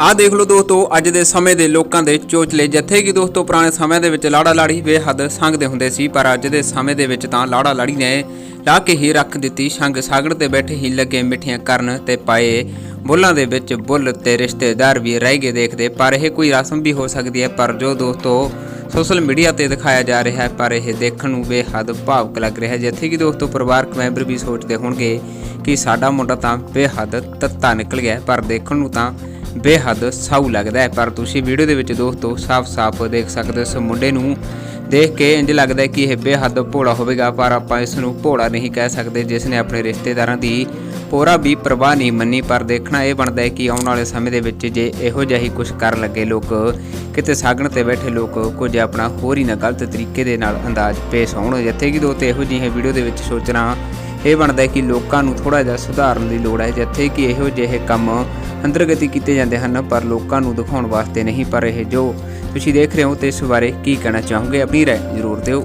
ਆਹ ਦੇਖ ਲਓ ਦੋਸਤੋ, ਅੱਜ ਦੇ ਸਮੇਂ ਦੇ ਲੋਕਾਂ ਦੇ ਚੋਚਲੇ ਜਿੱਥੇ ਕਿ ਦੋਸਤੋ, ਪੁਰਾਣੇ ਸਮੇਂ ਦੇ ਵਿੱਚ ਲਾੜਾ ਲਾੜੀ ਬੇਹੱਦ ਸੰਗਦੇ ਹੁੰਦੇ ਸੀ, ਪਰ ਅੱਜ ਦੇ ਸਮੇਂ ਦੇ ਵਿੱਚ ਤਾਂ ਲਾੜਾ ਲਾੜੀ ਨੇ ਲਾ ਕੇ ਹੀ ਰੱਖ ਦਿੱਤੀ, ਸੰਗ ਸਾਗਣ ਤੇ ਬੈਠੇ ਹੀ ਲੱਗੇ ਮਿੱਠੀਆਂ ਕਰਨ ਤੇ ਪਾਏ। ਬੁੱਲਾਂ ਦੇ ਵਿੱਚ ਬੁੱਲ ਤੇ ਰਿਸ਼ਤੇਦਾਰ ਵੀ ਰਹਿ ਗਏ ਦੇਖਦੇ, ਪਰ ਇਹ ਕੋਈ ਰਸਮ ਵੀ ਹੋ ਸਕਦੀ ਹੈ, ਪਰ ਜੋ ਦੋਸਤੋ ਸੋਸ਼ਲ ਮੀਡੀਆ ਤੇ ਦਿਖਾਇਆ ਜਾ ਰਿਹਾ ਹੈ, ਪਰ ਇਹ ਦੇਖਣ ਨੂੰ ਬੇਹੱਦ ਭਾਵਕ ਲੱਗ ਰਿਹਾ ਹੈ। ਜਿੱਥੇ ਕਿ ਦੋਸਤੋ, ਪਰਿਵਾਰਕ ਮੈਂਬਰ ਵੀ ਸੋਚਦੇ ਹੋਣਗੇ ਕਿ ਸਾਡਾ ਮੁੰਡਾ ਤਾਂ ਬੇਹੱਦ ਤੱਤਾ ਨਿਕਲ ਗਿਆ ਪਰ ਦੇਖਣ ਨੂੰ ਤਾਂ ਬੇਹੱਦ ਸਾਊ ਲੱਗਦਾ ਹੈ, ਪਰ ਤੁਸੀਂ ਵੀਡੀਓ ਦੇ ਵਿੱਚ ਦੋਸਤੋ ਸਾਫ਼-ਸਾਫ਼ ਦੇਖ ਸਕਦੇ ਹੋ, ਇਸ ਮੁੰਡੇ ਨੂੰ ਦੇਖ ਕੇ ਇੰਜ ਲੱਗਦਾ ਹੈ ਕਿ ਇਹ ਬੇਹੱਦ ਭੋਲਾ ਹੋਵੇਗਾ, ਪਰ ਆਪਾਂ ਇਸ ਨੂੰ ਭੋਲਾ ਨਹੀਂ ਕਹਿ ਸਕਦੇ, ਜਿਸ ਨੇ ਆਪਣੇ ਰਿਸ਼ਤੇਦਾਰਾਂ ਦੀ ਪੂਰਾ ਵੀ ਪ੍ਰਵਾਹ ਨਹੀਂ ਮੰਨੀ, ਪਰ ਦੇਖਣਾ ਇਹ ਬਣਦਾ ਹੈ ਕਿ ਆਉਣ ਵਾਲੇ ਸਮੇਂ ਦੇ ਵਿੱਚ ਜੇ ਇਹੋ ਜਿਹਾ ਹੀ ਕੁਝ ਕਰਨ ਲੱਗੇ ਲੋਕ, ਕਿਤੇ ਸਾਗਣ ਤੇ ਬੈਠੇ ਲੋਕ, ਕੁਝ ਆਪਣਾ ਹੋਰ ਹੀ ਨਾ ਗਲਤ ਤਰੀਕੇ ਦੇ ਨਾਲ ਅੰਦਾਜ਼ ਪੇਸ਼ ਆਉਣ ਜਿੱਥੇ ਕਿ ਦੋਸਤੋ ਇਹੋ ਜਿਹੇ ਵੀਡੀਓ ਦੇ ਵਿੱਚ ਸੋਚਣਾ ਇਹ ਬਣਦਾ ਹੈ ਕਿ ਲੋਕਾਂ ਨੂੰ ਥੋੜਾ ਜਿਹਾ ਸੁਧਾਰਨ ਦੀ ਲੋੜ ਹੈ, ਜਿੱਥੇ ਕਿ ਇਹੋ ਜਿਹੇ ਕੰਮ ਅੰਤਰਗਤੀ ਕੀਤੇ ਜਾਂਦੇ ਹਨ, ਪਰ ਲੋਕਾਂ ਨੂੰ ਦਿਖਾਉਣ ਵਾਸਤੇ ਨਹੀਂ, ਪਰ ਇਹ ਜੋ ਤੁਸੀਂ ਦੇਖ ਰਹੇ ਹੋ, ਤੇ ਇਸ ਬਾਰੇ ਕੀ ਕਹਿਣਾ ਚਾਹੋਗੇ, ਆਪਣੀ ਰਾਏ ਜ਼ਰੂਰ ਦਿਓ।